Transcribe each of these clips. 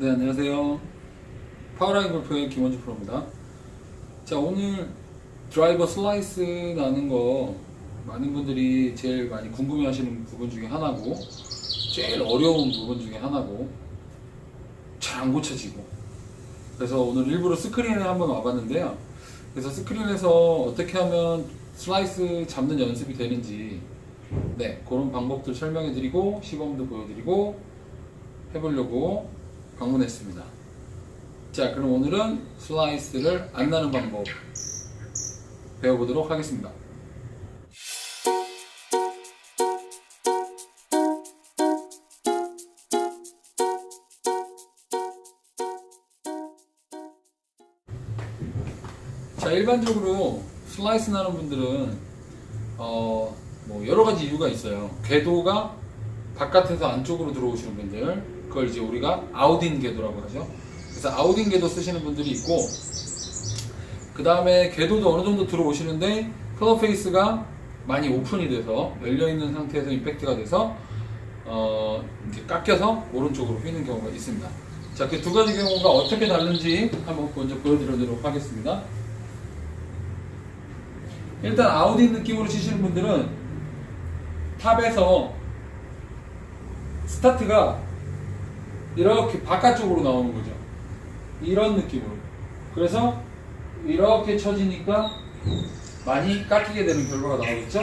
네, 안녕하세요. 파워라인 골프의 김원주 프로입니다. 자, 오늘 드라이버 슬라이스 나는 거 많은 분들이 제일 많이 궁금해 하시는 부분 중에 하나고, 제일 어려운 부분 중에 하나고, 잘 안 고쳐지고. 그래서 오늘 일부러 스크린에 한번 와봤는데요. 그래서 스크린에서 어떻게 하면 슬라이스 잡는 연습이 되는지, 네, 그런 방법들 설명해 드리고, 시범도 보여드리고, 해보려고 방문했습니다. 자, 그럼 오늘은 슬라이스를 안 나는 방법 배워보도록 하겠습니다. 자, 일반적으로 슬라이스 나는 분들은 어, 뭐 여러 가지 이유가 있어요. 궤도가 바깥에서 안쪽으로 들어오시는 분들, 그걸 이제 우리가 아웃인 궤도라고 하죠. 그래서 아웃인 궤도 쓰시는 분들이 있고, 그 다음에 궤도도 어느 정도 들어오시는데, 클럽 페이스가 많이 오픈이 돼서, 열려있는 상태에서 임팩트가 돼서, 어, 이렇게 깎여서 오른쪽으로 휘는 경우가 있습니다. 자, 그 두 가지 경우가 어떻게 다른지 한번 먼저 보여드리도록 하겠습니다. 일단 아웃인 느낌으로 치시는 분들은 탑에서 스타트가 이렇게 바깥쪽으로 나오는 거죠. 이런 느낌으로. 그래서 이렇게 쳐지니까 많이 깎이게 되는 결과가 나오겠죠?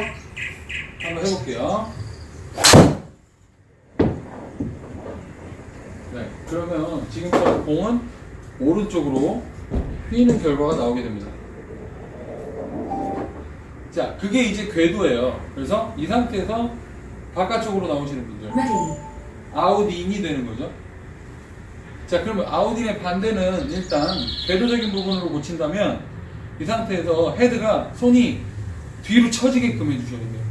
한번 해볼게요. 네, 그러면 지금처럼 공은 오른쪽으로 휘는 결과가 나오게 됩니다. 자, 그게 이제 궤도예요. 그래서 이 상태에서 바깥쪽으로 나오시는 분들. Ready. 아웃인이 되는 거죠. 자, 그러면 아웃인의 반대는 일단 궤도적인 부분으로 고친다면 이 상태에서 헤드가 손이 뒤로 처지게끔 해주셔야 돼요.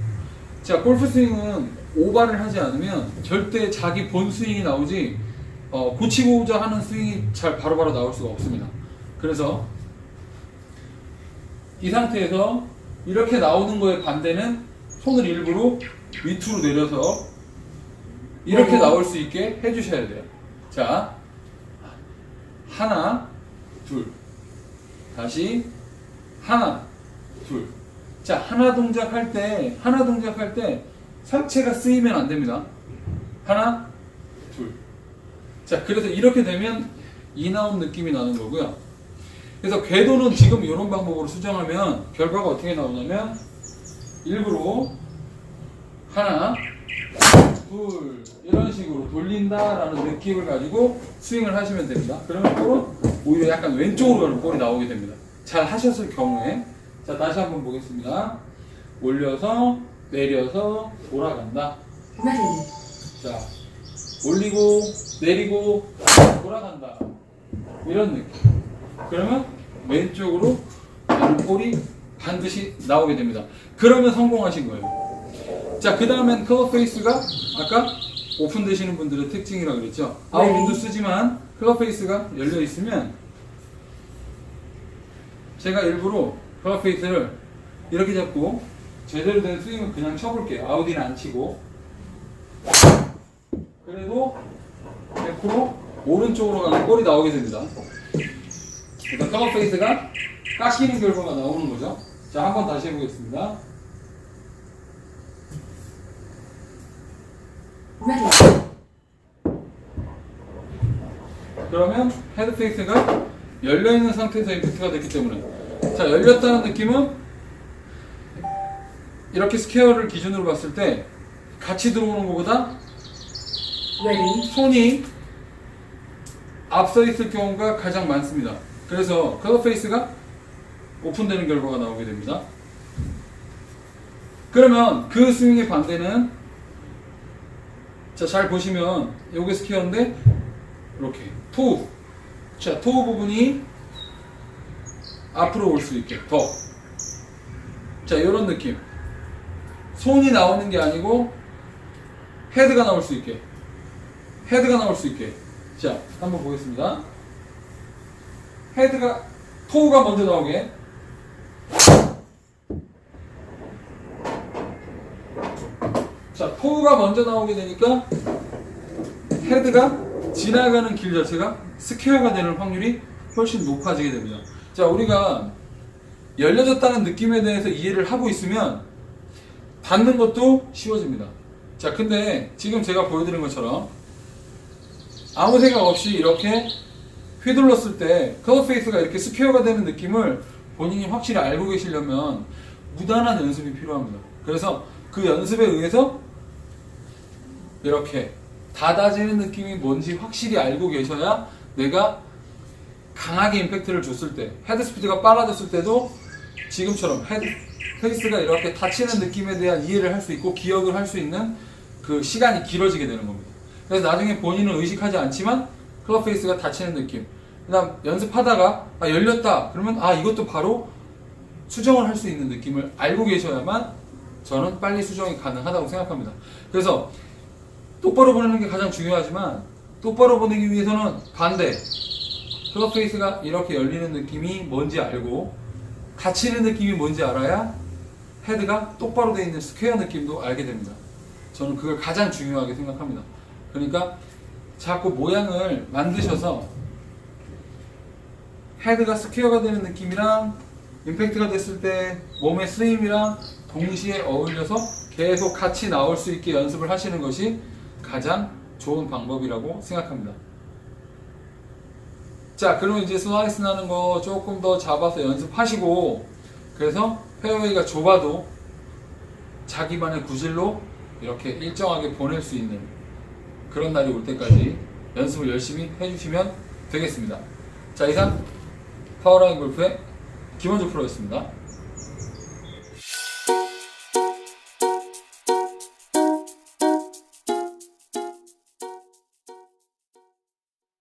자, 골프 스윙은 오바를 하지 않으면 절대 자기 본 스윙이 나오지 어, 고치고자 하는 스윙이 잘 바로바로 나올 수가 없습니다. 그래서 이 상태에서 이렇게 나오는 거에 반대는 손을 일부러 밑으로 내려서 이렇게 어. 나올 수 있게 해주셔야 돼요. 자, 하나, 둘. 다시, 하나, 둘. 자, 하나 동작할 때, 하나 동작할 때, 상체가 쓰이면 안 됩니다. 하나, 둘. 자, 그래서 이렇게 되면 인아웃 느낌이 나는 거고요. 그래서 궤도는 지금 이런 방법으로 수정하면 결과가 어떻게 나오냐면, 일부러 하나, 둘 이런 식으로 돌린다라는 느낌을 가지고 스윙을 하시면 됩니다. 그러면 볼은 오히려 약간 왼쪽으로 가는 볼이 나오게 됩니다. 잘 하셨을 경우에 자 다시 한번 보겠습니다. 올려서 내려서 돌아간다. 자 올리고 내리고 돌아간다. 이런 느낌. 그러면 왼쪽으로 가는 볼이 반드시 나오게 됩니다. 그러면 성공하신 거예요. 자, 그 다음엔 클럽 페이스가 아까 오픈되시는 분들의 특징이라 그랬죠. 아웃 윈도 쓰지만 클럽 페이스가 열려 있으면 제가 일부러 클럽 페이스를 이렇게 잡고 제대로 된 스윙을 그냥 쳐볼게요. 아웃인 안 치고. 그래도 100% 오른쪽으로 가는 볼이 나오게 됩니다. 그러니까 클럽 페이스가 깎이는 결과가 나오는 거죠. 자, 한번 다시 해보겠습니다. 그러면 헤드 페이스가 열려 있는 상태에서 임팩트가 됐기 때문에 자 열렸다는 느낌은 이렇게 스퀘어를 기준으로 봤을 때 같이 들어오는 것보다. 손이 앞서 있을 경우가 가장 많습니다. 그래서 클럽 페이스가 오픈되는 결과가 나오게 됩니다. 그러면 그 스윙의 반대는 자 잘 보시면 요게 스퀘어인데 이렇게 토우 자 토우 부분이 앞으로 올 수 있게. 더 자 이런 느낌. 손이 나오는 게 아니고 헤드가 나올 수 있게. 헤드가 나올 수 있게. 자 한번 보겠습니다. 헤드가 토우가 먼저 나오게. 자 토우가 먼저 나오게 되니까 헤드가 지나가는 길 자체가 스퀘어가 되는 확률이 훨씬 높아지게 됩니다. 자, 우리가 열려졌다는 느낌에 대해서 이해를 하고 있으면 닫는 것도 쉬워집니다. 자, 근데 지금 제가 보여드린 것처럼 아무 생각 없이 이렇게 휘둘렀을 때 커브 페이스가 이렇게 스퀘어가 되는 느낌을 본인이 확실히 알고 계시려면 무단한 연습이 필요합니다. 그래서 그 연습에 의해서 이렇게 닫아지는 느낌이 뭔지 확실히 알고 계셔야 내가 강하게 임팩트를 줬을 때 헤드 스피드가 빨라졌을 때도 지금처럼 헤드 페이스가 이렇게 닫히는 느낌에 대한 이해를 할 수 있고 기억을 할 수 있는 그 시간이 길어지게 되는 겁니다. 그래서 나중에 본인은 의식하지 않지만 클럽 페이스가 닫히는 느낌. 그다음 연습하다가 아, 열렸다. 그러면 아 이것도 바로 수정을 할 수 있는 느낌을 알고 계셔야만 저는 빨리 수정이 가능하다고 생각합니다. 그래서 똑바로 보내는 게 가장 중요하지만 똑바로 보내기 위해서는 반대 클럽 페이스가 이렇게 열리는 느낌이 뭔지 알고 닫히는 느낌이 뭔지 알아야 헤드가 똑바로 되어 있는 스퀘어 느낌도 알게 됩니다. 저는 그걸 가장 중요하게 생각합니다. 그러니까 자꾸 모양을 만드셔서 헤드가 스퀘어가 되는 느낌이랑 임팩트가 됐을 때 몸의 스윙이랑 동시에 어울려서 계속 같이 나올 수 있게 연습을 하시는 것이 가장 좋은 방법이라고 생각합니다. 자, 그럼 이제 슬라이스 나는 거 조금 더 잡아서 연습하시고, 그래서 페어웨이가 좁아도 자기만의 구질로 이렇게 일정하게 보낼 수 있는 그런 날이 올 때까지 연습을 열심히 해주시면 되겠습니다. 자, 이상 파워라인 골프의 김원주 프로였습니다.